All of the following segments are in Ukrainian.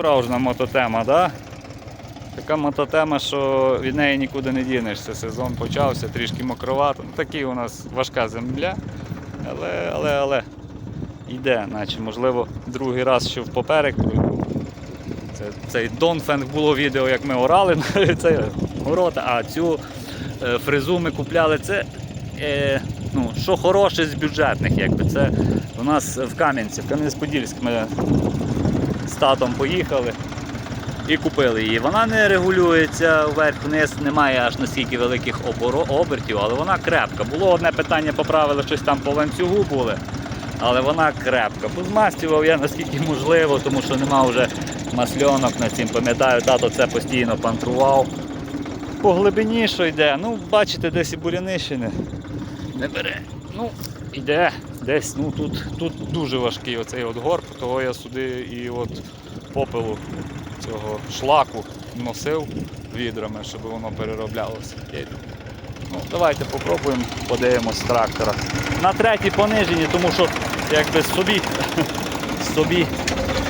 Справжня мототема, да? Така мототема, що від неї нікуди не дінешся. Сезон почався, трішки мокровато. Ну, Такий у нас важка земля. Але, але, але йде, наче, можливо, другий раз ще впоперек пройду. Це, цей Донфенг було відео, як ми орали це город, а цю е, фрезу ми купляли. Це е, ну, що хороше з бюджетних, якби це у нас в Кам'янці, в Кам'янець-Подільськ ми з татом поїхали і купили її. Вона не регулюється вверх-вниз, немає аж настільки великих обертів, але вона крепка. Було одне питання, поправили щось там по ланцюгу були, але вона крепка. Позмастював я наскільки можливо, тому що нема вже масльонок на цім. Пам'ятаю, тато це постійно пантрував. По глибині що йде. Ну, бачите, десь і бурянищини не бере. Ну, йде десь. Ну тут, тут дуже важкий оцей от горб, того я сюди і от попелу цього шлаку носив відрами, щоб воно перероблялося. Ну, давайте попробуємо, подивимось трактора. На третій пониженні, тому що якби собі, собі,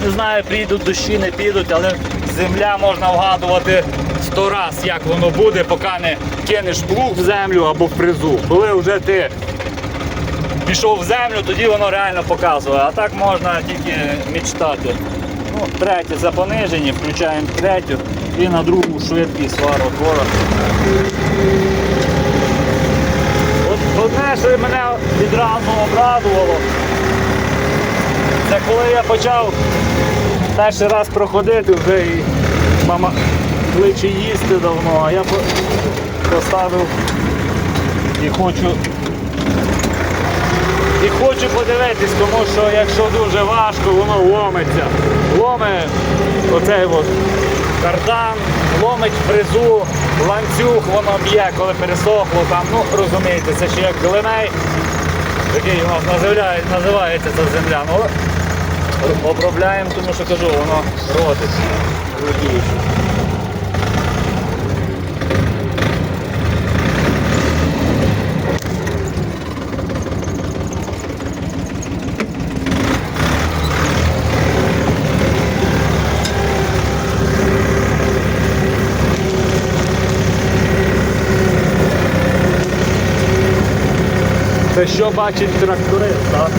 не знаю, прийдуть дощі, не підуть, але земля можна вгадувати сто раз, як воно буде, поки не кинеш плуг в землю або в фрезу. Коли вже ти пішов в землю, тоді воно реально показує. А так можна тільки мечтати. Ну, третє за понижені, включаємо третю і на другу швидкість сваротвора. Одне, що мене відразу обрадувало, це коли я почав перший раз проходити, вже і мама кличе їсти давно, а я поставив і хочу і хочу подивитись, тому що якщо дуже важко, воно ломиться. Ломе оцей от кардан, ломить фрезу, ланцюг воно б'є, коли пересохло там, ну розумієте, це ще як глиней, який у нас називається ця земля. Ну, обробляємо, тому що кажу, воно родить. Це що бачить тракторист, так?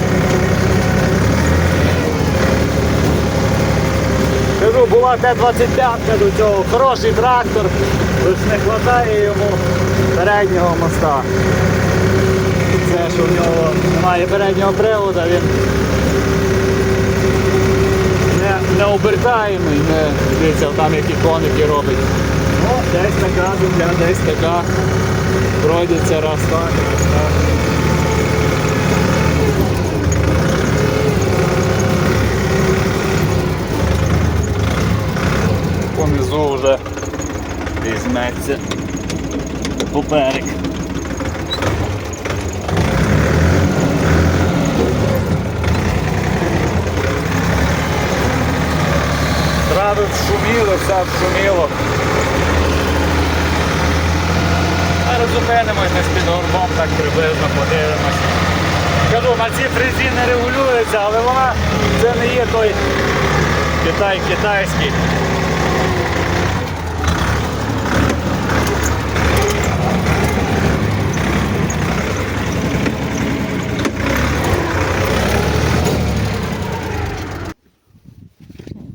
Кажу, була Т-25 до цього, хороший трактор, лише не вистачає йому переднього моста. Це що в нього немає переднього привода, він не, не обертаємий, не дивіться, там які коники робить. Ну, десь така земля, десь така. Пройдеться раз так, раз так. Вже візьметься поперек. Зразу шуміло, все шуміло. Зараз зупинимось ми з-під горбом, так приблизно подивимось. Кажу, на цій фрезі не регулюється, але вона це не є той Китай китайський.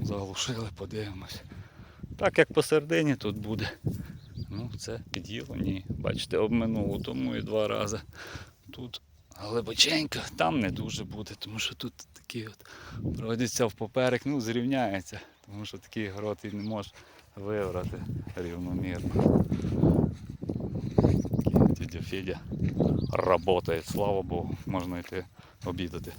Заглушили, подивимось. Так як посередині тут буде. Ну, це під'їло, ні. Бачите, обминуло, тому і два рази. Тут глибоченько, там не дуже буде, тому що тут такий от пройдеться в поперек, ну, зрівняється, тому що такий город і не може вибрати рівномірно. Федя работает. слава Богу, можна йти обідати.